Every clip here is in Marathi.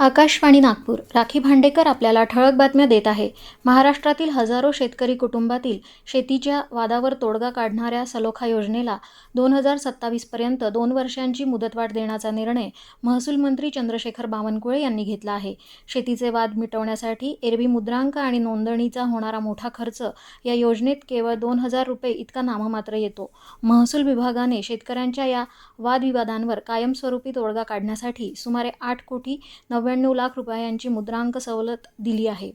आकाशवाणी नागपूर. राखी भांडेकर आपल्याला ठळक बातम्या देत आहे. महाराष्ट्रातील हजारो शेतकरी कुटुंबातील शेतीच्या वादावर तोडगा काढणाऱ्या सलोखा योजनेला दोन हजार सत्तावीसपर्यंत दोन वर्षांची मुदतवाढ देण्याचा निर्णय महसूल मंत्री चंद्रशेखर बावनकुळे यांनी घेतला आहे. शेतीचे वाद मिटवण्यासाठी एरवी मुद्रांक आणि नोंदणीचा होणारा मोठा खर्च या योजनेत केवळ दोन हजार रुपये इतका नाममात्र येतो. महसूल विभागाने शेतकऱ्यांच्या या वादविवादांवर कायमस्वरूपी तोडगा काढण्यासाठी सुमारे आठ कोटी नव्याण्णव लाख रुपयांची मुद्रांक सवलत दिली आहे.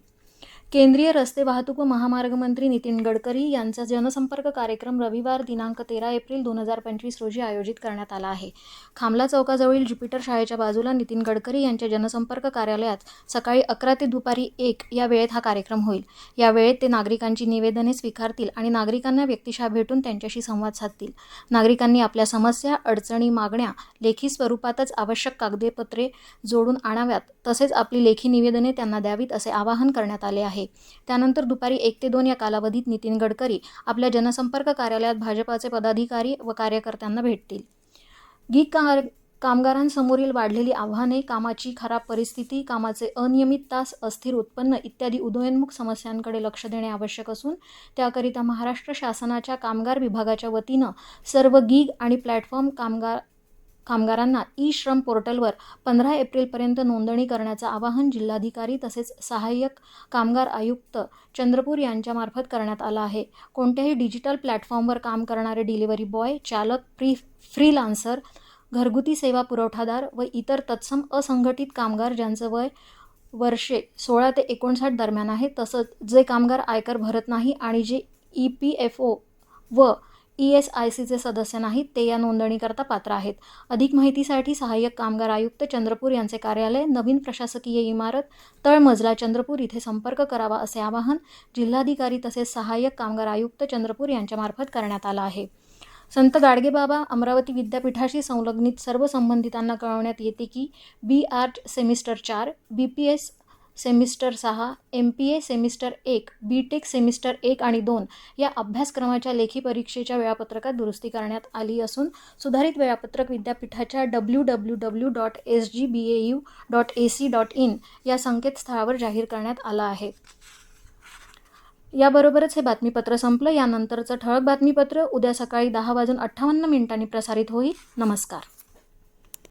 केंद्रीय रस्ते वाहतूक व महामार्ग मंत्री नितीन गडकरी यांचा जनसंपर्क कार्यक्रम रविवार दिनांक तेरा एप्रिल दोन हजार पंचवीस रोजी आयोजित करण्यात आला आहे. खामला चौकाजवळील ज्युपिटर शाळेच्या बाजूला नितीन गडकरी यांच्या जनसंपर्क कार्यालयात सकाळी अकरा ते दुपारी एक या वेळेत हा कार्यक्रम होईल. या वेळेत ते नागरिकांची निवेदने स्वीकारतील आणि नागरिकांना व्यक्तिशः भेटून त्यांच्याशी संवाद साधतील. नागरिकांनी आपल्या समस्या अडचणी मागण्या लेखी स्वरूपातच आवश्यक कागदपत्रे जोडून आणाव्यात तसेच आपली लेखी निवेदने त्यांना द्यावीत असे आवाहन करण्यात आले आहे. त्यानंतर दुपारी एक ते दोन या कालावधीत नितीन गडकरी आपल्या जनसंपर्क कार्यालयात भाजपाचे पदाधिकारी व कार्यकर्त्यांना भेटतील. गीक का कामगारांसमोरील वाढलेली आव्हाने कामाची खराब परिस्थिती कामाचे अनियमित तास अस्थिर उत्पन्न इत्यादी उदयोन्मुख समस्यांकडे लक्ष देणे आवश्यक असून त्याकरिता महाराष्ट्र शासनाच्या कामगार विभागाच्या वतीनं सर्व गीग आणि प्लॅटफॉर्म कामगार कामगारांना ई श्रम पोर्टलवर पंधरा एप्रिलपर्यंत नोंदणी करण्याचं आवाहन जिल्हाधिकारी तसेच सहाय्यक कामगार आयुक्त चंद्रपूर यांच्यामार्फत करण्यात आलं आहे. कोणत्याही डिजिटल प्लॅटफॉर्मवर काम करणारे डिलिव्हरी बॉय चालक प्री फ्रीलान्सर घरगुती सेवा पुरवठादार व इतर तत्सम असंघटित कामगार ज्यांचं वय वर्षे सोळा ते एकोणसाठ दरम्यान आहे तसंच जे कामगार आयकर भरत नाही आणि जे ई पी एफ ओ व ई एस आय सीचे सदस्य नाहीत ते या नोंदणीकरता पात्र आहेत. अधिक माहितीसाठी सहाय्यक कामगार आयुक्त चंद्रपूर यांचे कार्यालय नवीन प्रशासकीय इमारत तळमजला चंद्रपूर इथे संपर्क करावा असे आवाहन जिल्हाधिकारी तसेच सहाय्यक कामगार आयुक्त चंद्रपूर यांच्यामार्फत करण्यात आलं आहे. संत गाडगेबाबा अमरावती विद्यापीठाशी संलग्नित सर्व संबंधितांना कळवण्यात येते की बी आर्ट सेमिस्टर चार बी पी एस सेमिस्टर सहा एम पी ए सेमिस्टर एक बी टेक सेमिस्टर एक आणि दोन या अभ्यासक्रमाच्या लेखी परीक्षेच्या वेळापत्रकात दुरुस्ती करण्यात आली असून सुधारित वेळापत्रक विद्यापीठाच्या W W W dot S G B A U dot A C dot in या संकेतस्थळावर जाहीर करण्यात आलं आहे. याबरोबरच हे बातमीपत्र संपलं. यानंतरचं ठळक बातमीपत्र उद्या सकाळी दहा वाजून अठ्ठावन्न मिनिटांनी प्रसारित होईल. नमस्कार.